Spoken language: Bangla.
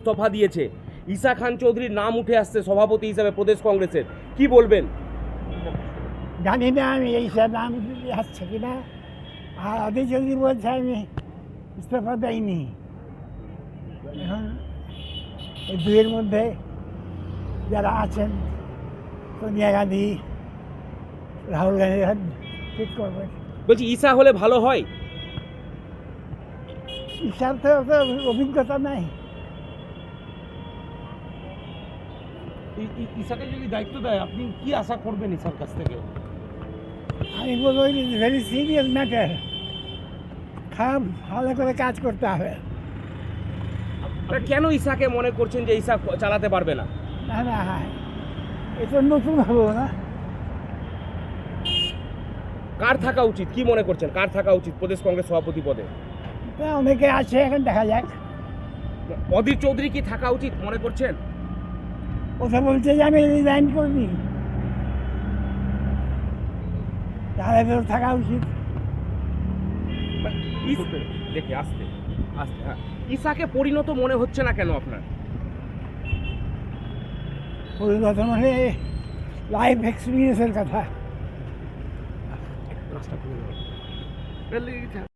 ইস্তফা দিয়েছে। ঈসা খান চৌধুরীর নাম উঠে আসছে সভাপতি হিসাবে প্রদেশ কংগ্রেসের। কি বলবেন? জানি না আমি এইসব নাম আসছে কিনা আর আদি যদি বলছে আমি ইস্তফা দেয়নি এখন এই দুয়ের মধ্যে যারা আছেন সোনিয়া গান্ধী রাহুল গান্ধী ঠিক করবে বলছি ঈশা হলে ভালো হয়? ঈশার তো অভিজ্ঞতা নাই। ঈশাকে যদি দায়িত্ব দেয় আপনি কি আশা করবেন ঈশার কাছ থেকে? আমি বলব it is very serious matter খারাপ ভালো করে কাজ করতে হবে। আপনারা কেন ঈশাকে মনে করছেন যে ঈশা চালাতে পারবে না? না না হ্যাঁ। এটা নতুন হলো না। কার থাকা উচিত? কি মনে করছেন? কার থাকা উচিত প্রদেশ কংগ্রেস সভাপতি পদে? অনেকে আছে এখন দেখা যাক। অধীর চৌধুরী কি থাকা উচিত মনে করছেন? ওটা বলছে যে আমি রিজাইন করে দিই তাহলে তো থাকা উচিত। দেখে আসতে আসতে হ্যাঁ। ঈশাকে পরিণত মনে হচ্ছে না কেন আপনার? পরিবর্তন হলে লাইফ এক্সপিরিয়েন্সের কথা। রাস্তা খুলে দাও।